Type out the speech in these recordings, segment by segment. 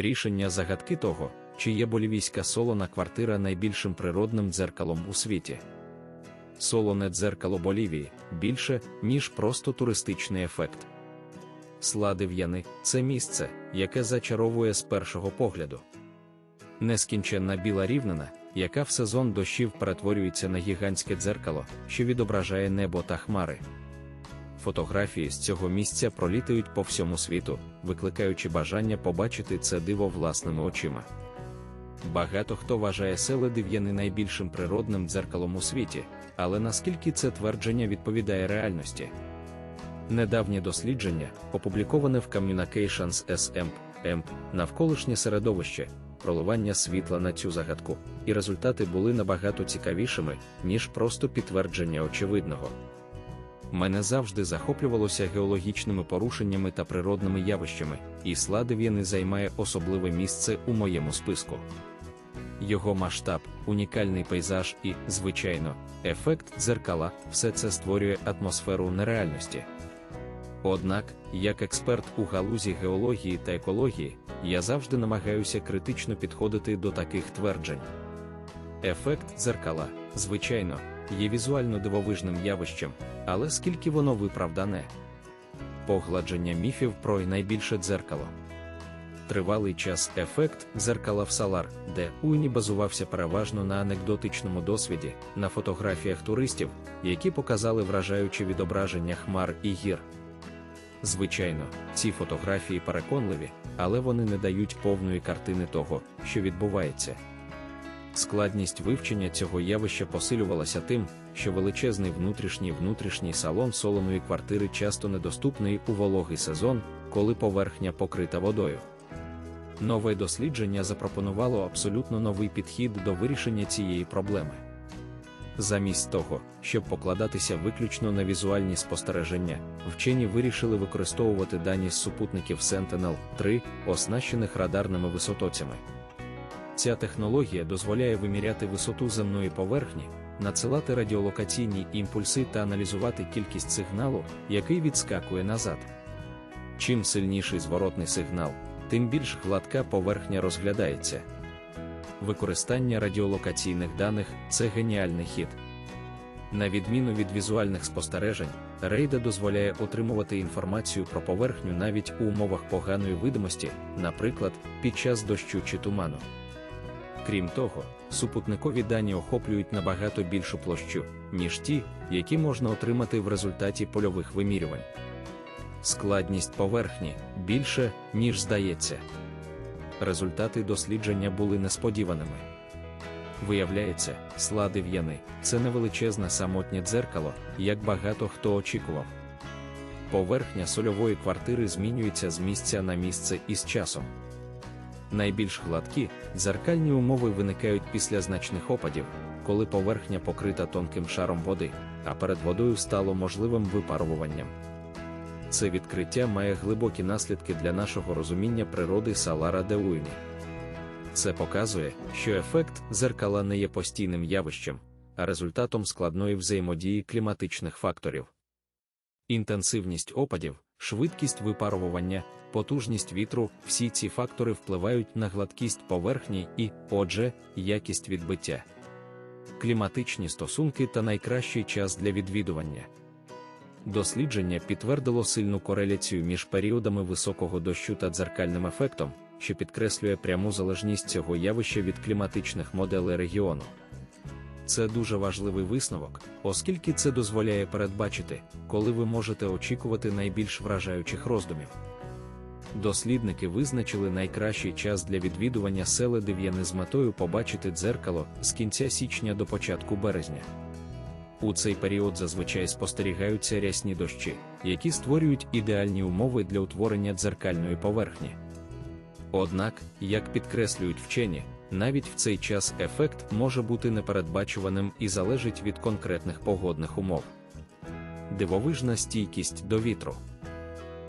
рішення загадки того, чи є болівійська солона квартира найбільшим природним дзеркалом у світі. Солоне дзеркало Болівії більше, ніж просто туристичний ефект. Сладив'яни це місце, яке зачаровує з першого погляду. Нескінченна біла рівнина, яка в сезон дощів перетворюється на гігантське дзеркало, що відображає небо та хмари. Фотографії з цього місця пролітають по всьому світу, викликаючи бажання побачити це диво власними очима. Багато хто вважає Селедив'яни найбільшим природним дзеркалом у світі, але наскільки це твердження відповідає реальності? Недавнє дослідження, опубліковане в Communications SM, EMP, навколишнє середовище, проливання світла на цю загадку, і результати були набагато цікавішими, ніж просто підтвердження очевидного. Мене завжди захоплювалося геологічними порушеннями та природними явищами, і Сладив'яни займає особливе місце у моєму списку. Його масштаб, унікальний пейзаж і, звичайно, ефект дзеркала все це створює атмосферу нереальності. Однак, як експерт у галузі геології та екології, я завжди намагаюся критично підходити до таких тверджень. Ефект дзеркала, звичайно, є візуально дивовижним явищем, але скільки воно виправдане? Погладження міфів про найбільше дзеркало. Тривалий час ефект дзеркала в Салар, де Уйні базувався переважно на анекдотичному досвіді, на фотографіях туристів, які показали вражаючі відображення хмар і гір. Звичайно, ці фотографії переконливі, але вони не дають повної картини того, що відбувається. Складність вивчення цього явища посилювалася тим, що величезний внутрішній внутрішній салон солоної квартири часто недоступний у вологий сезон, коли поверхня покрита водою. Нове дослідження запропонувало абсолютно новий підхід до вирішення цієї проблеми. Замість того, щоб покладатися виключно на візуальні спостереження, вчені вирішили використовувати дані з супутників Sentinel-3, оснащених радарними висотоцями. Ця технологія дозволяє виміряти висоту земної поверхні, надсилати радіолокаційні імпульси та аналізувати кількість сигналу, який відскакує назад. Чим сильніший зворотний сигнал, тим більш гладка поверхня розглядається. Використання радіолокаційних даних це геніальний хід. На відміну від візуальних спостережень, рейда дозволяє отримувати інформацію про поверхню навіть у умовах поганої видимості, наприклад, під час дощу чи туману. Крім того, супутникові дані охоплюють набагато більшу площу, ніж ті, які можна отримати в результаті польових вимірювань. Складність поверхні більше, ніж здається. Результати дослідження були несподіваними. Виявляється, сладив'яни це невеличезне самотнє дзеркало, як багато хто очікував. Поверхня сольової квартири змінюється з місця на місце із часом. Найбільш гладкі дзеркальні умови виникають після значних опадів, коли поверхня покрита тонким шаром води, а перед водою стало можливим випаруванням. Це відкриття має глибокі наслідки для нашого розуміння природи Салара де Уйні. Це показує, що ефект зеркала не є постійним явищем, а результатом складної взаємодії кліматичних факторів. Інтенсивність опадів, швидкість випарування, потужність вітру всі ці фактори впливають на гладкість поверхні і, отже, якість відбиття. Кліматичні стосунки та найкращий час для відвідування. Дослідження підтвердило сильну кореляцію між періодами високого дощу та дзеркальним ефектом, що підкреслює пряму залежність цього явища від кліматичних моделей регіону. Це дуже важливий висновок, оскільки це дозволяє передбачити, коли ви можете очікувати найбільш вражаючих роздумів. Дослідники визначили найкращий час для відвідування сели Дев'яни з метою побачити дзеркало з кінця січня до початку березня. У цей період зазвичай спостерігаються рясні дощі, які створюють ідеальні умови для утворення дзеркальної поверхні. Однак, як підкреслюють вчені, навіть в цей час ефект може бути непередбачуваним і залежить від конкретних погодних умов. Дивовижна стійкість до вітру.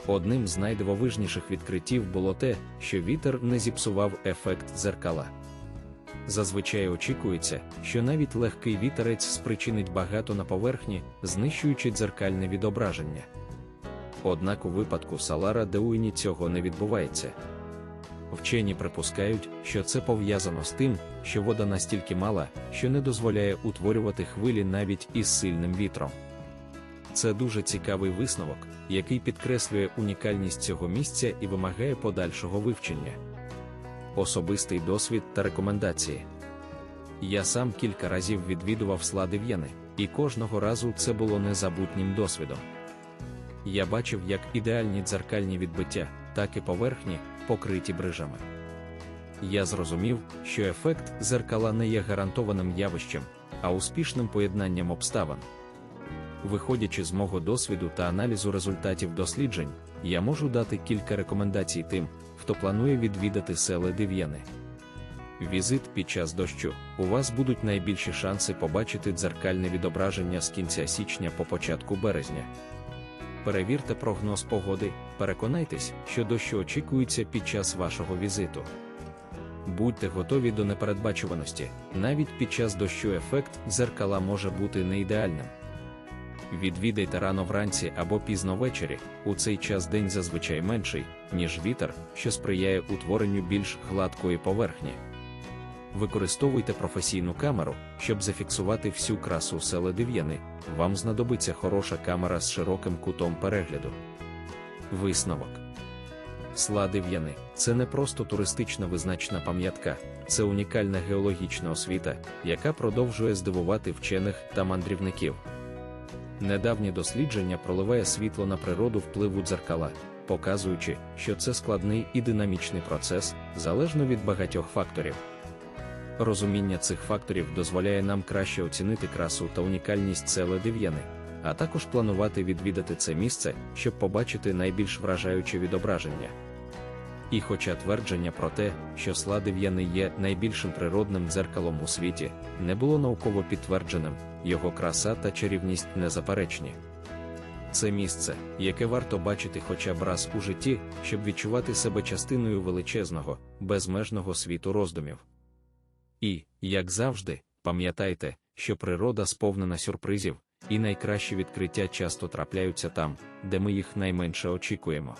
Одним з найдивовижніших відкриттів було те, що вітер не зіпсував ефект дзеркала. Зазвичай очікується, що навіть легкий вітерець спричинить багато на поверхні, знищуючи дзеркальне відображення. Однак у випадку Салара Деуйні цього не відбувається. Вчені припускають, що це пов'язано з тим, що вода настільки мала, що не дозволяє утворювати хвилі навіть із сильним вітром. Це дуже цікавий висновок, який підкреслює унікальність цього місця і вимагає подальшого вивчення. Особистий досвід та рекомендації. Я сам кілька разів відвідував слади В'єни, і кожного разу це було незабутнім досвідом. Я бачив як ідеальні дзеркальні відбиття, так і поверхні, покриті брижами. Я зрозумів, що ефект зеркала не є гарантованим явищем, а успішним поєднанням обставин. Виходячи з мого досвіду та аналізу результатів досліджень, я можу дати кілька рекомендацій тим, хто планує відвідати сели Дев'яни. Візит під час дощу. У вас будуть найбільші шанси побачити дзеркальне відображення з кінця січня по початку березня. Перевірте прогноз погоди, переконайтесь, що дощу очікується під час вашого візиту. Будьте готові до непередбачуваності, навіть під час дощу ефект дзеркала може бути не ідеальним. Відвідайте рано вранці або пізно ввечері, у цей час день зазвичай менший, ніж вітер, що сприяє утворенню більш гладкої поверхні. Використовуйте професійну камеру, щоб зафіксувати всю красу села Дев'яни. Вам знадобиться хороша камера з широким кутом перегляду. Висновок Сла Дев'яни це не просто туристична визначна пам'ятка, це унікальна геологічна освіта, яка продовжує здивувати вчених та мандрівників. Недавнє дослідження проливає світло на природу впливу дзеркала, показуючи, що це складний і динамічний процес, залежно від багатьох факторів. Розуміння цих факторів дозволяє нам краще оцінити красу та унікальність села Дев'яни, а також планувати відвідати це місце, щоб побачити найбільш вражаюче відображення. І хоча твердження про те, що сла Дев'яни є найбільшим природним дзеркалом у світі, не було науково підтвердженим, його краса та чарівність незаперечні. Це місце, яке варто бачити хоча б раз у житті, щоб відчувати себе частиною величезного, безмежного світу роздумів. І, як завжди, пам'ятайте, що природа сповнена сюрпризів, і найкращі відкриття часто трапляються там, де ми їх найменше очікуємо.